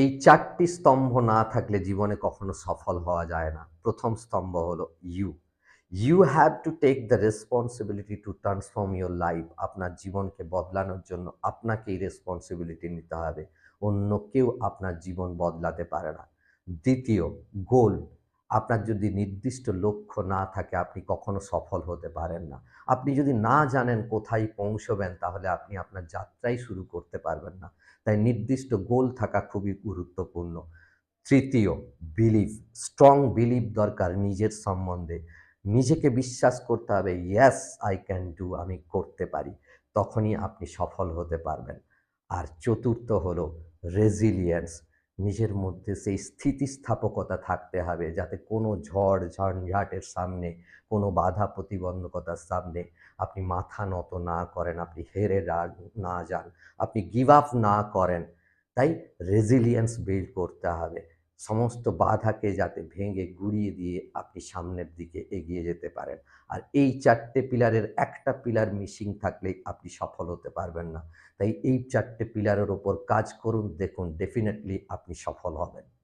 এই চারটি স্তম্ভ না থাকলে জীবনে কখনো সফল হওয়া যায় না। প্রথম স্তম্ভ হলো you you have to take the responsibility to transform your life আপনার জীবনকে বদলানোর জন্য আপনাকেই রেসপন্সিবিলিটি নিতে হবে। অন্য কেউ আপনার জীবন বদলাতে পারে না। দ্বিতীয় গোল আপনার যদি নির্দিষ্ট লক্ষ্য না থাকে, আপনি কখনো সফল হতে পারেন না। আপনি যদি না জানেন কোথায় পৌঁছবেন, তাহলে আপনি আপনার যাত্রাই শুরু করতে পারবেন না। তাই নির্দিষ্ট গোল থাকা খুবই গুরুত্বপূর্ণ। তৃতীয় বিলিভ স্ট্রং বিলিভ দরকার নিজের সম্বন্ধে। নিজেকে বিশ্বাস করতে হবে ইয়াস আই ক্যান ডু আমি করতে পারি। তখনই আপনি সফল হতে পারবেন। আর চতুর্থ হলো রেজিলিয়েন্স নিজের মধ্যে সেই স্থিতিস্থাপকতা থাকতে হবে, যাতে কোনো ঝড় ঝঞ্ঝাটের সামনে, কোনো বাধা প্রতিবন্ধকতার সামনে আপনি মাথা নত না করেন, আপনি হেরে না- না যান, আপনি গিভ আপ না করেন। তাই রেজিলিয়েন্স বিল্ড করতে হবে। সমস্ত বাধাকে যাতে ভেঙে গুড়িয়ে দিয়ে আপনি সামনের দিকে এগিয়ে যেতে পারেন। আর এই চারটে পিলারের একটা পিলার মিসিং থাকলেই আপনি সফল হতে পারবেন না। তাই এই চারটে পিলারের ওপর কাজ করুন, দেখুন ডেফিনেটলি আপনি সফল হবেন।